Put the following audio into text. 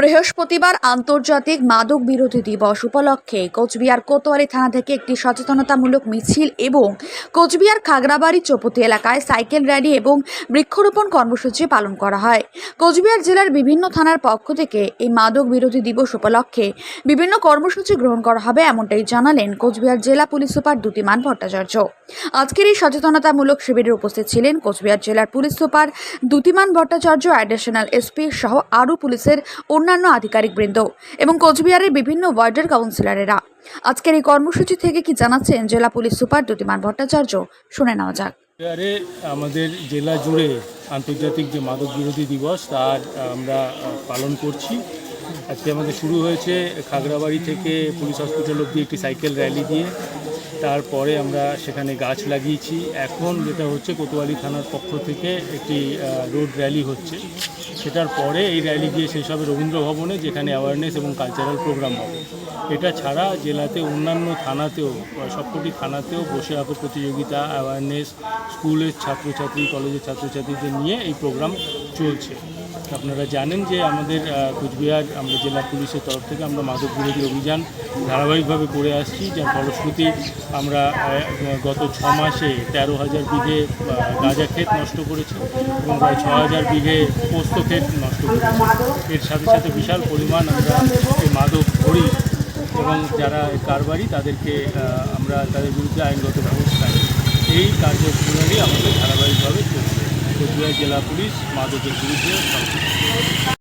বৃহস্পতিবার আন্তর্জাতিক মাদক বিরোধী দিবস উপলক্ষে কোচবিহার কোতোয়ারি থানা থেকে একটি সচেতনতামূলক মিছিল এবং কোচবিহার খাগড়াবাড়ি চৌপতি এলাকায় সাইকেল র্যালি এবং বৃক্ষরোপণ কর্মসূচি পালন করা হয়। কোচবিহার জেলার বিভিন্ন থানার পক্ষ থেকে এই মাদক বিরোধী দিবস উপলক্ষে বিভিন্ন কর্মসূচি গ্রহণ করা হবে এমনটাই জানালেন কোচবিহার জেলা পুলিশ সুপার দ্যুতিমান ভট্টাচার্য। আজকের এই সচেতনতামূলক শিবিরে উপস্থিত ছিলেন কোচবিহার জেলার police super Dyutiman Bhattacharya additional SP সহ আরও পুলিশের অন্যান্য আধিকারিকবৃন্দ এবং কোচবিহারের বিভিন্ন ওয়ার্ডের কাউন্সিলরেরা। আজকের এই কর্মসূচি থেকে কি জানাচ্ছেন জেলা পুলিশ সুপার দ্যুতিমান ভট্টাচার্য? শুনে নেওয়া যাক। আরে আমাদের জেলা জুড়ে আন্তর্জাতিক যে মাদক বিরোধী দিবস, তার আমরা পালন করছি। আজকে আমাদের শুরু হয়েছে খাগড়াবাড়ি থেকে পুলিশ হসপিটাল অব্দি একটি সাইকেল র্যালি দিয়ে। তারপরে আমরা সেখানে গাছ লাগিয়েছি। এখন যেটা হচ্ছে কোতোয়ালি থানার পক্ষ থেকে একটি রোড র্যালি হচ্ছে। সেটার পরে এই র্যালি গিয়ে শেষ হবে রবীন্দ্র ভবনে যেখানে অ্যাওয়ারনেস এবং কালচারাল প্রোগ্রাম হবে। এটা ছাড়া জেলাতে অন্যান্য থানাতেও সবকটি থানাতেও বসে রাখো প্রতিযোগিতা অ্যাওয়ারনেস স্কুলের ছাত্রছাত্রী কলেজের ছাত্রছাত্রীদের নিয়ে এই প্রোগ্রাম চলছে। আপনারা জানেন যে আমাদের কোচবিহার, আমরা জেলা পুলিশের তরফ থেকে আমরা মাদক বিরোধী অভিযান ধারাবাহিকভাবে করে আসছি, যার ফলশ্রুতি আমরা গত ছ মাসে তেরো হাজার বিঘে গাঁজা ক্ষেত নষ্ট করেছি এবং প্রায় ছ হাজার বিঘে পোস্ত ক্ষেত নষ্ট করেছি এর সাথে সাথে বিশাল পরিমাণ আমরা এই মাদক ধরি এবং যারা কারবারি তাদেরকে আমরা তাদের বিরুদ্ধে আইনগত ব্যবস্থা। এই কার্যপ্রণালী আমাদের ধারাবাহিকভাবে চলছে কোচবিহার জেলা পুলিশ মাদকের বিরুদ্ধে